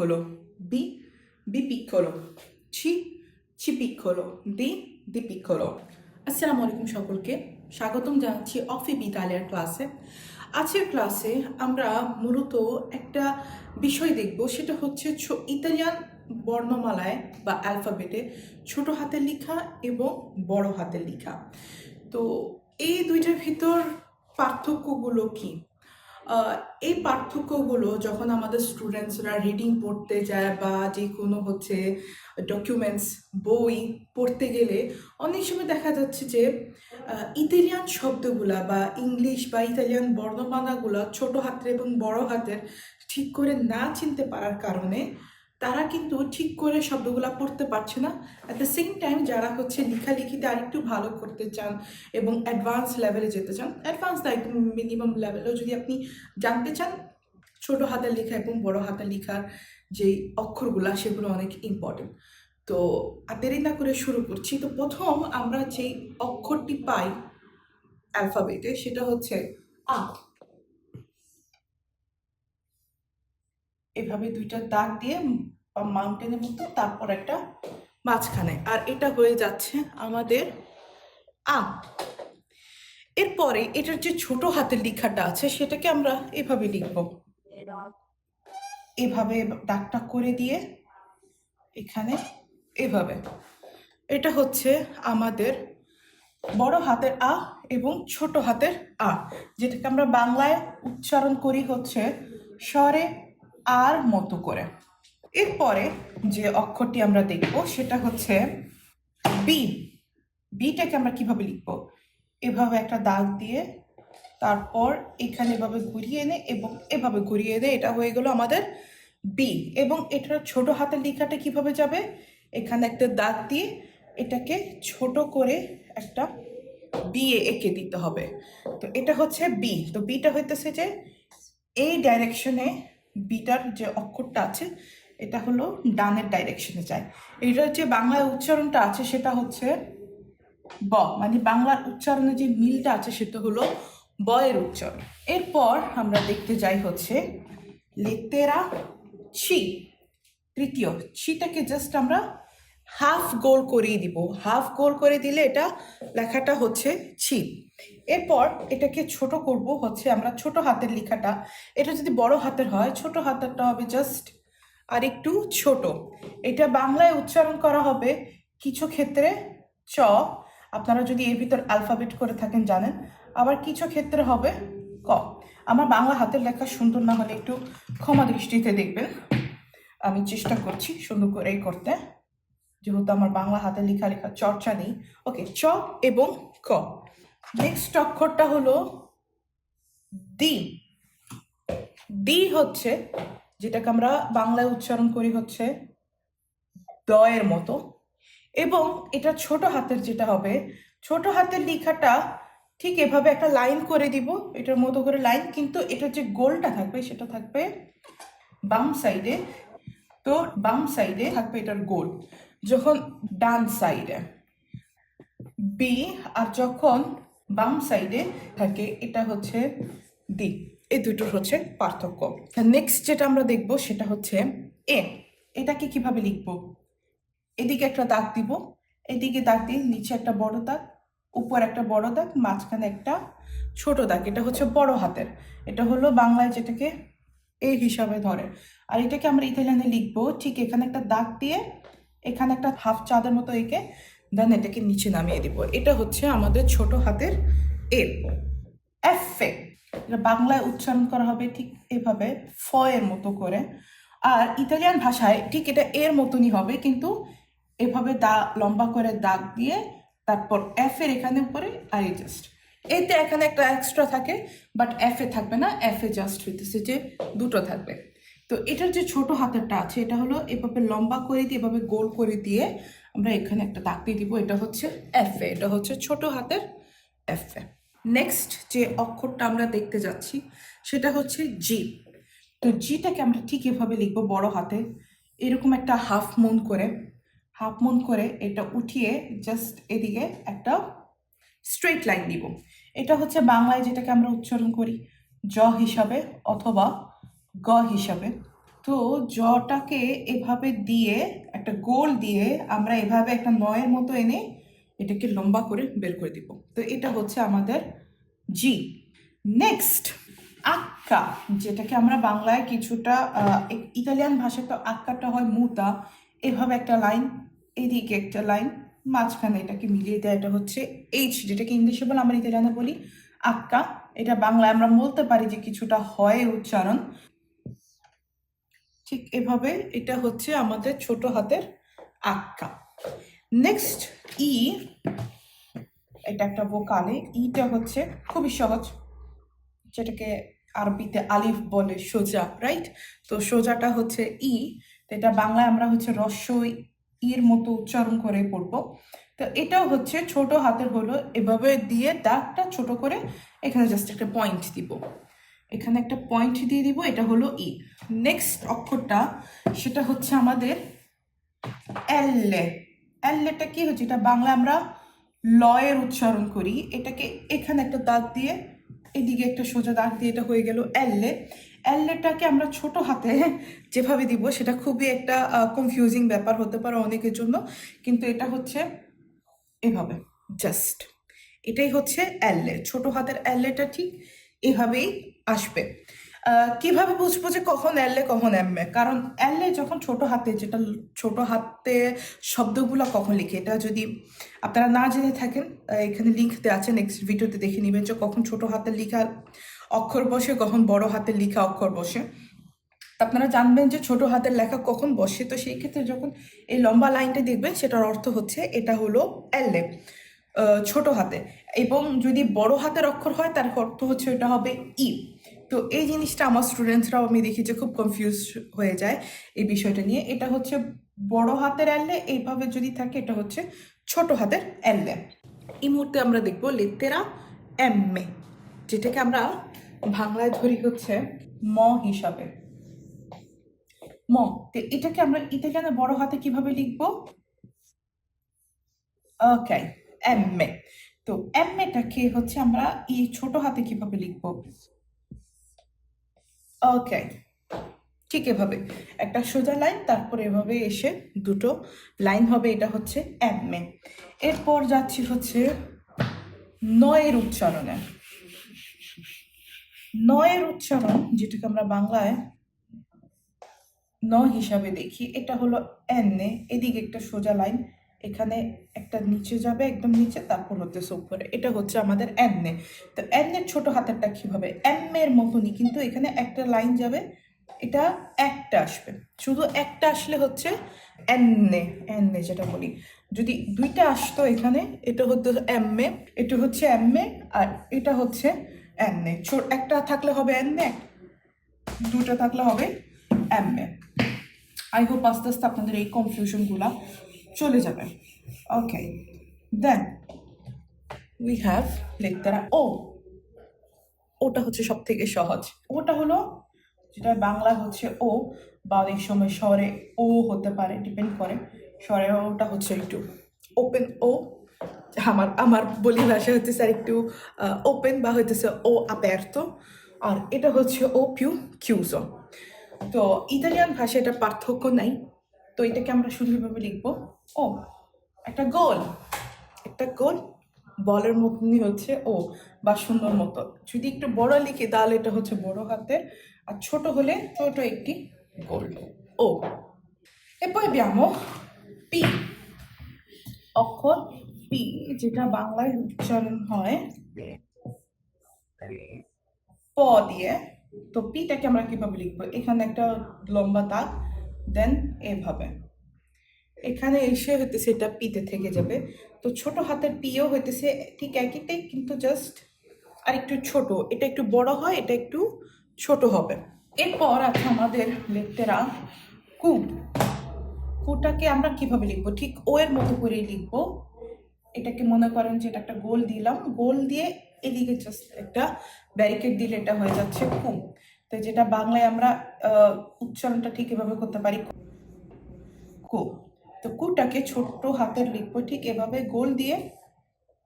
piccolo. B B piccolo. C C piccolo. D D piccolo. আসসালামু আলাইকুম সকলকে। স্বাগতম জানাচ্ছি অফি বিদ্যালয়ের ক্লাসে আজকের ক্লাসে আমরা মূলত একটা বিষয় দেখব, সেটা হচ্ছে ইতালিয়ান বর্ণমালায় বা অ্যালফাবেটে ছোট হাতের লেখা এবং বড় হাতের লেখা। তো এই দুইটার ভিতর পার্থক্যগুলো কি? এই পার্থক্যগুলো যখন আমাদের স্টুডেন্টসরা রিডিং পড়তে যায় বা যে কোনো হচ্ছে ডকুমেন্টস বই পড়তে গেলে অনেক সময় দেখা যাচ্ছে যে ইতালিয়ান শব্দগুলা বা ইংলিশ বা ইতালিয়ান বর্ণমালাগুলো ছোট হাতের এবং বড় হাতের ঠিক করে না চিনতে পারার কারণে তারা কিন্তু ঠিক করে শব্দগুলা পড়তে পারছে না। অ্যাট দ্য সেম টাইম যারা হচ্ছে লেখালেখিতে আরেকটু ভালো করতে চান এবং অ্যাডভান্স লেভেলে যেতে চান অ্যাডভান্স না একদম মিনিমাম লেভেলেও যদি আপনি জানতে চান, ছোট হাতের লেখা এবং বড় হাতের লেখার যে অক্ষরগুলা, সেগুলো অনেক ইম্পর্টেন্ট তো দেরি না করে শুরু করছি। তো প্রথম আমরা যে অক্ষরটি পাই অ্যালফাবেটে সেটা হচ্ছে আ। এভাবে দুইটা দাগ দিয়ে মাউন্টেনের মতো তারপর একটা মাঝখানে। আর এটা হয়ে যাচ্ছে আমাদের আ এরপরে এটার যে ছোট হাতের লেখাটা আছে, সেটাকে আমরা এভাবে লিখব। এভাবে দাগটা করে দিয়ে এখানে এভাবে। এটা হচ্ছে আমাদের বড় হাতের আ এবং ছোট হাতের আ, যেটাকে আমরা বাংলায় উচ্চারণ করি হচ্ছে স্বরে আর মতো করে। এরপরে যে অক্ষরটি আমরা দেখব, সেটা হচ্ছে বি বিটাকে আমরা কীভাবে লিখব? এভাবে একটা দাগ দিয়ে তারপর এখানে এভাবে ঘুরিয়ে এনে এবং এভাবে ঘুরিয়ে এনে এটা হয়ে গেল আমাদের বি এবং এটার ছোট হাতের লেখাটা কীভাবে যাবে? এখানে একটা দাগ দিয়ে এটাকে ছোট করে একটা বিয়ে এঁকে দিতে হবে। তো এটা হচ্ছে বি তো বিটা হইতেছে যে এই ডাইরেকশনে বিটার যে অক্ষরটা আছে, এটা হলো ডানের ডাইরেকশনে যায়। এটার যে বাংলায় উচ্চারণটা আছে, সেটা হচ্ছে ব। মানে বাংলার উচ্চারণে যে মিলটা আছে, সেটা হলো বয়ের উচ্চারণ। এরপর আমরা দেখতে যাই হচ্ছে লেতেরা ছি, তৃতীয়। ছিটাকে জাস্ট আমরা হাফ গোল করিয়ে দিব। হাফ গোল করে দিলে এটা লেখাটা হচ্ছে ছি। এরপর এটাকে ছোট করব হচ্ছে আমরা ছোট হাতের লেখাটা। এটা যদি বড় হাতের হয়, ছোট হাতেরটা হবে জাস্ট আর একটু ছোট। এটা বাংলায় উচ্চারণ করা হবে কিছু ক্ষেত্রে চ। আপনারা যদি এর ভিতর অ্যালফাবেট করে থাকেন জানেন। আবার কিছু ক্ষেত্রে হবে ক। আমার বাংলা হাতের লেখা সুন্দর না হলে একটু ক্ষমা দৃষ্টিতে দেখবেন। আমি চেষ্টা করছি সুন্দর করেই করতে। যেহেতু আমার বাংলা হাতে লেখা লেখা চর্চা নেই। ওকে চ এবং ক। নেক্সট অক্ষরটা হলো দি ডি হচ্ছে, যেটাকে আমরা বাংলায় উচ্চারণ করি হচ্ছে দয়ের মতো, এবং এটা ছোট হাতের যেটা হবে, ছোট হাতের লেখাটা ঠিক এভাবে একটা লাইন করে দিব, এটার মতো করে লাইন, কিন্তু এটার যে গোলটা থাকবে সেটা থাকবে বাম সাইডে। তো বাম সাইডে থাকবে এটার গোল, যখন ডান সাইডে। বি আর যখন বাম সাইডে থাকে, এটা হচ্ছে ডি এই দুটোর হচ্ছে পার্থক্য। নেক্সট যেটা আমরা দেখব সেটা হচ্ছে এ এটাকে কীভাবে লিখব? এদিকে একটা দাগ দিব, এদিকে দাগ দিয়ে নিচে একটা বড় দাগ, উপর একটা বড় দাগ, মাঝখানে একটা ছোট দাগ। এটা হচ্ছে বড় হাতের। এটা হলো বাংলায় যেটাকে এ হিসাবে ধরে। আর এটাকে আমরা ইতালিয়ানে লিখব, ঠিক এখানে একটা দাগ দিয়ে, এখানে একটা হাফ চাঁদের মতো এঁকে দেন এটাকে নিচে নামিয়ে দিব। এটা হচ্ছে আমাদের ছোট হাতের এ এফ এটা বাংলায় উচ্চারণ করা হবে ঠিক এভাবে, ফ এর মতো করে। আর ইতালিয়ান ভাষায় ঠিক এটা এর মতনই হবে, কিন্তু এভাবে দা, লম্বা করে দাগ দিয়ে তারপর এফ এর এখানে উপরে আর এই জাস্ট এতে এখানে একটা এক্সট্রা থাকে বাট এফ এ থাকবে না, এফ এ জাস্ট হইতেছে যে দুটো থাকবে। তো এটার যে ছোট হাতেরটা আছে, এটা হলো এভাবে লম্বা করে দিয়ে, এভাবে গোল করে দিয়ে আমরা এখানে একটা দাগ দিয়ে দিব। এটা হচ্ছে এফ এ এটা হচ্ছে ছোট হাতের এফ এ নেক্সট যে অক্ষরটা আমরা দেখতে যাচ্ছি, সেটা হচ্ছে জি তো জিটাকে আমরা ঠিক এভাবে লিখব বড় হাতে। এরকম একটা হাফ মুন করে, হাফ মুন করে এটা উঠিয়ে জাস্ট এদিকে একটা স্ট্রেট লাইন দিব। এটা হচ্ছে বাংলায় যেটাকে আমরা উচ্চারণ করি, জ হিসাবে অথবা গ হিসাবে। তো জটাকে এভাবে দিয়ে, একটা গোল দিয়ে আমরা এভাবে একটা নয়ের মতো এনে এটাকে লম্বা করে বের করে দিব। তো এটা হচ্ছে আমাদের জি। নেক্সট, আক্কা, যেটাকে আমরা বাংলায় কিছুটা ইতালিয়ান ভাষায় তো আক্কাটা হয় মুতা। এভাবে একটা লাইন, এদিকে একটা লাইন, মাঝখানে এটাকে মিলিয়ে দেয়, এটা হচ্ছে এইচ, যেটাকে ইংলিশে বলে আমরা ইতালিয়ানে বলি আক্কা। এটা বাংলায় আমরা বলতে পারি যে কিছুটা হয় উচ্চারণ। ঠিক এভাবে এটা হচ্ছে আমাদের ছোট হাতের আক্কা। নেক্সট ই এটা একটা বোকালে ইটা হচ্ছে খুবই সহজ, যেটাকে আরবিতে আলিফ বলে সোজা রাইট তো সোজাটা হচ্ছে ই তো এটা বাংলায় আমরা হচ্ছে রস্যই ইর মতো উচ্চারণ করে পড়ব। তো এটাও হচ্ছে ছোট হাতের হলো, এভাবে দিয়ে দাগটা ছোট করে এখানে জাস্ট একটা পয়েন্ট দিব। এখানে একটা পয়েন্ট দিয়ে দিব, এটা হলো ই নেক্সট অক্ষরটা, সেটা হচ্ছে আমাদের এল্লে এল্লেটা কি হচ্ছে? এটা বাংলা আমরা লয়ের উচ্চারণ করি। এটাকে এখানে একটা দাগ দিয়ে, এদিকে একটা সোজা দাগ দিয়ে এটা হয়ে গেল এল্লে এল্লেটাকে আমরা ছোট হাতে যেভাবে দিব, সেটা খুবই একটা কনফিউজিং ব্যাপার হতে পারে অনেকের জন্য। কিন্তু এটা হচ্ছে এভাবে জাস্ট এটাই হচ্ছে এল্লে ছোট হাতের এল্লেটা ঠিক এভাবেই আসবে। কীভাবে বুঝব যে কখন এল্লে কখন এমএ কারণ এল্লে যখন ছোট হাতে, যেটা ছোট হাতে শব্দগুলো কখন লিখে, এটা যদি আপনারা না জেনে থাকেন এখানে দেওয়া আছে নেক্সট ভিডিওতে দেখে নেবেন যে কখন ছোট হাতে লেখা অক্ষর বসে, কখন বড় হাতের লেখা অক্ষর বসে। আপনারা জানবেন যে ছোট হাতের লেখা কখন বসে, তো সেই ক্ষেত্রে যখন এই লম্বা লাইনটা দেখবেন, সেটার অর্থ হচ্ছে এটা হলো এল্লে ছোট হাতে। এবং যদি বড় হাতের অক্ষর হয়, তার অর্থ হচ্ছে এটা হবে ই তো এই জিনিসটা আমার স্টুডেন্টসরাও আমি দেখি যে খুব কনফিউজ হয়ে যায় এই বিষয়টা নিয়ে। এটা হচ্ছে বড় হাতের এল্লে এইভাবে যদি থাকে, এটা হচ্ছে ছোট হাতের এল্লে এই মুহূর্তে আমরা দেখব লেতেরা এমএ, যেটাকে আমরা বাংলায় ধরি হচ্ছে ম হিসাবে। ম, তো এটাকে আমরা ইতালিয়ানে বড় হাতে কীভাবে লিখব? Okay MA. তো এমএটাকে হচ্ছে আমরা এই ছোট হাতে কীভাবে লিখব? ওকে ঠিক এভাবে। একটা সোজা লাইন তারপরে এভাবে এসে দুটো লাইন হবে, এটা হচ্ছে এমএ এরপর যাচ্ছি হচ্ছে নয়ের উচ্চারণে। নয়ের উচ্চারণ, যেটাকে আমরা বাংলায় ন হিসাবে দেখি, এটা হলো এনে এদিকে একটা সোজা লাইন এখানে একটা নিচে যাবে, একদম নিচে, তারপর হতেছে উপরে। এটা হচ্ছে আমাদের এনে তো এনের ছোট হাতেরটা কীভাবে? এর মতনই, কিন্তু এখানে একটা লাইন যাবে, এটা একটা আসবে। শুধু একটা আসলে হচ্ছে এনে এনে যেটা বলি। যদি দুইটা আসতো এখানে, এটা হতো এম এ, এটা হচ্ছে এম এ, আর এটা হচ্ছে ছোট একটা থাকলে হবে এনে দুটো থাকলে হবে এম এ। আই হোপ আস্তে আস্তে আপনাদের এই কনফিউশনগুলো চলে যাবে। ওকে দেন উই হ্যাভ লেখতারা ও ওটা হচ্ছে সব থেকে সহজ। ওটা হলো, যেটা বাংলা হচ্ছে ও বা অনেক সময় স্বরে ও হতে পারে ডিপেন্ড করে। স্বরে ওটা হচ্ছে একটু ওপেন ও আমার আমার বলি ভাষা হচ্ছে স্যার একটু ওপেন বা হইতেছে ও আপার্তো আর এটা হচ্ছে ও পিউ কিউজো তো ইতালিয়ান ভাষায় এটা পার্থক্য নাই। তো এটাকে আমরা শুধু এভাবে লিখব। ও একটা গোল। একটা গোল? বলের মতনই হচ্ছে ও বা সুন্দর মতো। যদি একটু বড় লিখি তাহলে এটা হচ্ছে বড় হাতে আর ছোট হলে ছোট একটি গোল। ও। e poi abbiamo P অক্ষর পি যেটা বাংলায় উচ্চারণ হয়। প দিয়ে তো পিটাকে আমরা কীভাবে লিখব? এখানে একটা লম্বা দাগ দেন এভাবে। এখানে এসে হইতেছে এটা পিতে থেকে যাবে। তো ছোট হাতের পিও হইতেছে ঠিক একইটাই কিন্তু জাস্ট আর একটু ছোট। এটা একটু বড় হয়, এটা একটু ছোট হবে। এরপর আছে আমাদের লেটেরা কু। কুটাকে আমরা কীভাবে লিখব? ঠিক ও এর মতো করেই লিখব। এটাকে মনে করেন যে এটা একটা গোল দিলাম। গোল দিয়ে এদিকে জাস্ট একটা ব্যারিকেড দিলে এটা হয়ে যাচ্ছে কু। তো যেটা বাংলায় আমরা উচ্চারণটা ঠিক এভাবে করতে পারি কু। তো কুটাকে ছোট্ট হাতের লিখব, ঠিক এভাবে গোল দিয়ে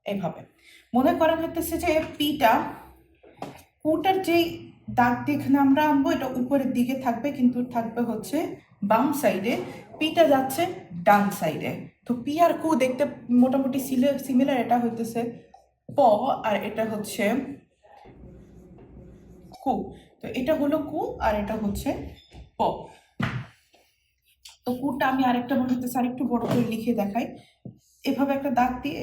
এভাবে। মনে করেন হতেছে যে পিটা, কুটার যেই দাগ দিয়ে এখানে আমরা আনব, এটা উপরের দিকে থাকবে, কিন্তু থাকবে হচ্ছে বাম সাইডে পিটা যাচ্ছে ডান সাইডে তো পি আর কু দেখতে মোটামুটি সিমিলার এটা হইতেছে প আর এটা হচ্ছে কু। তো এটা হলো কু আর এটা হচ্ছে প। তো কুটা আমি আরেকটা মনে হতেছে আরেকটু বড় করে লিখে দেখাই। এভাবে একটা দাগ দিয়ে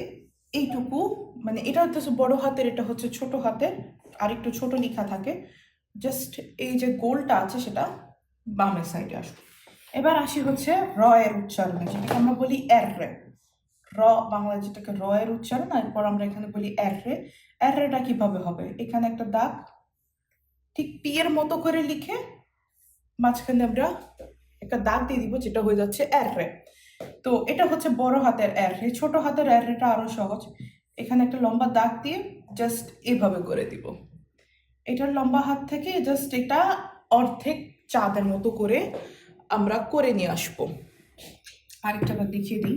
এইটুকু মানে এটা হচ্ছে বড় হাতের, এটা হচ্ছে ছোট হাতের আর একটু ছোট লেখা থাকে। জাস্ট এই যে গোলটা আছে সেটা বামের সাইডে আসবে। এবার আসি হচ্ছে র এর উচ্চারণে, যেটাকে আমরা বলি এর রে। র বাংলা যেটাকে র এর উচ্চারণ, এরপর আমরা এখানে বলি এর রে। এর রেটা কীভাবে হবে? এখানে একটা দাগ, ঠিক পি এর মতো করে লিখে মাঝখানে আমরা একটা দাগ দিয়ে দিব যেটা হয়ে যাচ্ছে এর রে তো এটা হচ্ছে বড় হাতের এর রে ছোট হাতের এর রেটা আরও সহজ। এখানে একটা লম্বা দাগ দিয়ে জাস্ট এভাবে করে দিব। এটার লম্বা হাত থেকে জাস্ট এটা অর্ধেক চাঁদের মতো করে আমরা করে নিয়ে আসব। আরেকটা বার দেখিয়ে দিই।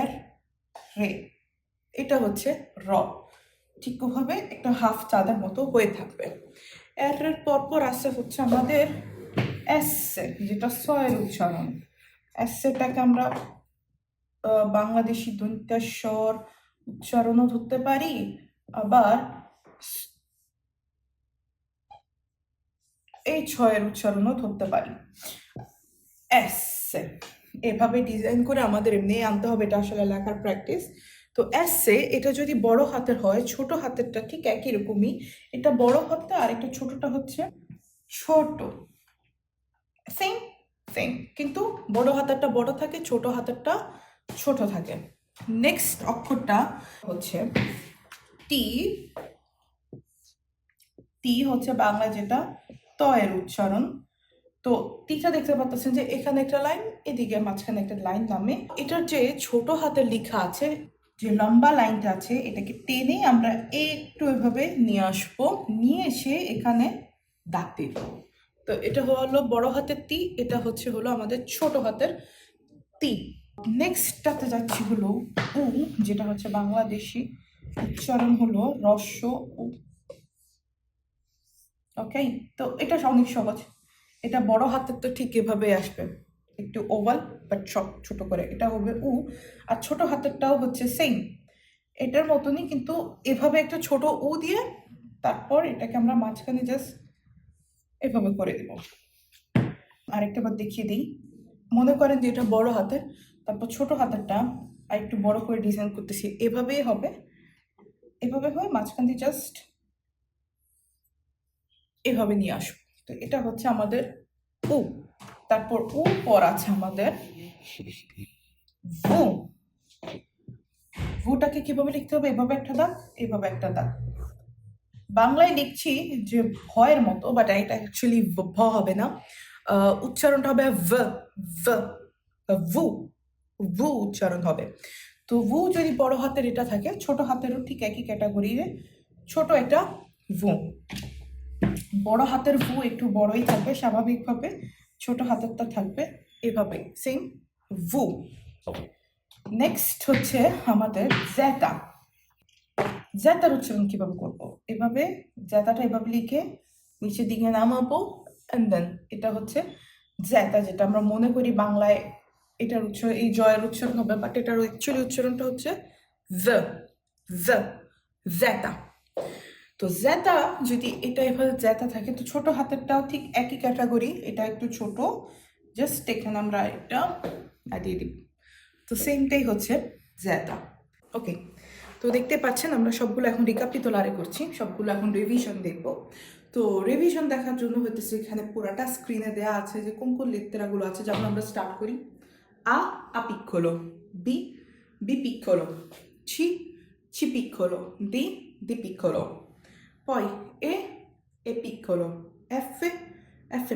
এর রে এটা হচ্ছে র ঠিক একটা হাফ চাঁদের মতো হয়ে থাকবে। এর পরপর আসছে হচ্ছে আমাদের এসে যেটা ছয়ের উচ্চারণ। এসেটাকে আমরা বাংলাদেশি দন্ত্যাস্বর উচ্চারণও ধরতে পারি। আবার এই ছয়ের উচ্চারণও ধরতে পারি। এসে এভাবে ডিজাইন করে আমাদের এমনি আনতে হবে, এটা আসলে লেখার প্র্যাকটিস। তো এসে এটা যদি বড় হাতের হয়, ছোট হাতেরটা ঠিক একই রকমই। এটা বড় হাতে আর একটা ছোটটা হচ্ছে ছোট। সেম সেম কিন্তু বড় হাতেরটা বড় থাকে, ছোট হাতেরটা ছোট থাকে। নেক্সট অক্ষরটা হচ্ছে টি টি হচ্ছে বাংলা যেটা ত এর উচ্চারণ। তো টিটা দেখতে পাচ্ছেন যে এখানে একটা লাইন, এদিকে মাঝখানে একটা লাইন নামে। এটার যে ছোট হাতের লেখা আছে যে লম্বা লাইনটা আছে, এটাকে টেনে আমরা একটু এভাবে নিয়ে আসব। নিয়ে এসে এখানে দাগ দেবো। তো এটা হলো বড় হাতের তি এটা হচ্ছে হলো আমাদের ছোট হাতের তি নেক্সটটাতে যাচ্ছি হলো উ, যেটা হচ্ছে বাংলাদেশি উচ্চারণ হলো রস্য উ। ওকে তো এটা অনেক সহজ। এটা বড় হাতের তো ঠিক এভাবে আসবে। একটু ওভাল বাট সব ছোট করে, এটা হবে উ, আর ছোট হাতেরটাও হচ্ছে সেম এটার মতনই কিন্তু এভাবে একটা ছোট উ দিয়ে তারপর এটাকে আমরা মাঝখানে জাস্ট এভাবে করে দেব। আরেকটা বার দেখিয়ে দিই। মনে করেন যে এটা বড় হাতের, তারপর ছোট হাতেরটা আর একটু বড় করে ডিজাইন করতেছি। এভাবেই হবে। এভাবে হয় মাঝখান দিয়ে জাস্ট এভাবে নিয়ে আসব। তো এটা হচ্ছে আমাদের উ। তারপর উ পর আছে আমাদের ভু। ভুটাকে কীভাবে লিখতে হবে? এভাবে একটা দাগ, এভাবে একটা দাগ। বাংলায় লিখছি যে ভয়ের মতো বাট এটা অ্যাকচুয়ালি ভ হবে না। উচ্চারণটা হবে ভ ভ, ভু। ভু উচ্চারণ হবে। তো ভু যদি বড় হাতের এটা থাকে, ছোট হাতেরও ঠিক একই ক্যাটাগরির ছোট একটা ভু। বড় হাতের ভু একটু বড়ই থাকবে, স্বাভাবিকভাবে। ছোট হাতেরটা থাকবে এভাবে সেম ভু। নেক্সট হচ্ছে আমাদের জ্যাতা জ্যাতার উচ্চারণ কীভাবে করব? এভাবে জ্যাতাটা এভাবে লিখে নিচের দিকে নামাবো অ্যান্ড দেন এটা হচ্ছে জ্যাতা যেটা আমরা মনে করি বাংলায় এটার উচ্চারণ এই জয়ের উচ্চারণ হবে বাট এটার অ্যাকচুয়ালি উচ্চারণটা হচ্ছে জ জ জ্যাতা তো জ্যাতা যদি এটা এভাবে জ্যাতা থাকে তো ছোট হাতেরটাও ঠিক একই ক্যাটাগরি এটা একটু ছোট। জাস্ট এখানে আমরা এটা দিয়ে দিব। তো সেমটাই হচ্ছে জ্যাতা ওকে তো দেখতে পাচ্ছেন আমরা সবগুলো এখন রিকাপিতলারে করছি, সবগুলো এখন রিভিশন দেখব। তো রিভিশন দেখার জন্য হইতেছে এখানে পুরাটা স্ক্রিনে দেওয়া আছে যে কোন কোন লেত্তেরাগুলো আছে, যেমন আমরা স্টার্ট করি। আ আ piccolo বি বি piccolo ci ci piccolo di di piccolo poi e e piccolo f f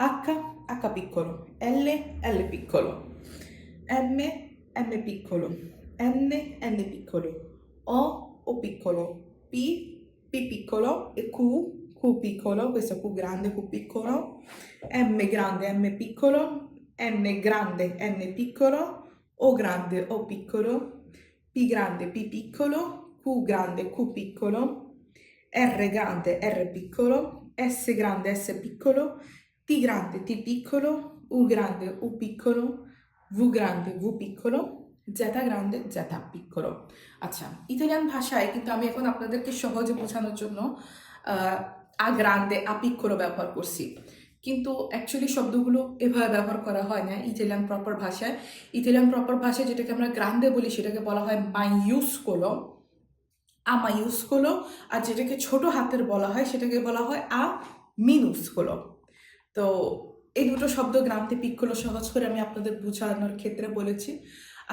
h h piccolo l l piccolo m m piccolo n n piccolo o o piccolo p p piccolo e q q piccolo questo è q grande q piccolo m grande m piccolo n grande n piccolo o grande o piccolo p grande p piccolo Q grande, Q piccolo, R grande, R piccolo, S grande, S piccolo, T grande, T piccolo, U grande, U piccolo, V grande, V piccolo, Z grande, Z piccolo. আচ্ছা Italian ভাষায় কিন্তু আমি এখন আপনাদেরকে সহজে বোঝানোর জন্য আ Grande আ পিক্কোলো ব্যবহার করছি। কিন্তু অ্যাকচুয়ালি শব্দগুলো এভাবে ব্যবহার করা হয় না ইতালিয়ান প্রপার ভাষায়। ইতালিয়ান প্রপার ভাষায় যেটাকে আমরা গ্রান্দে বলি সেটাকে বলা হয় মাইউসকোলো আ মাইউসকোলো আর যেটাকে ছোট হাতের বলা হয় সেটাকে বলা হয় আ মিনুসকোলো তো এই দুটো শব্দ গ্রামতে পিকগুলো সহজ করে আমি আপনাদের বোঝানোর ক্ষেত্রে বলেছি।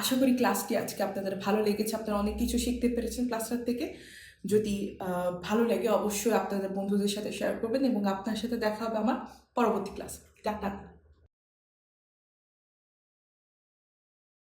আশা করি ক্লাসটি আজকে আপনাদের ভালো লেগেছে, আপনারা অনেক কিছু শিখতে পেরেছেন ক্লাসটার থেকে। যদি ভালো লাগে অবশ্যই আপনাদের বন্ধুদের সাথে শেয়ার করবেন এবং আপনার সাথে দেখা হবে আমার পরবর্তী ক্লাস। টাটা।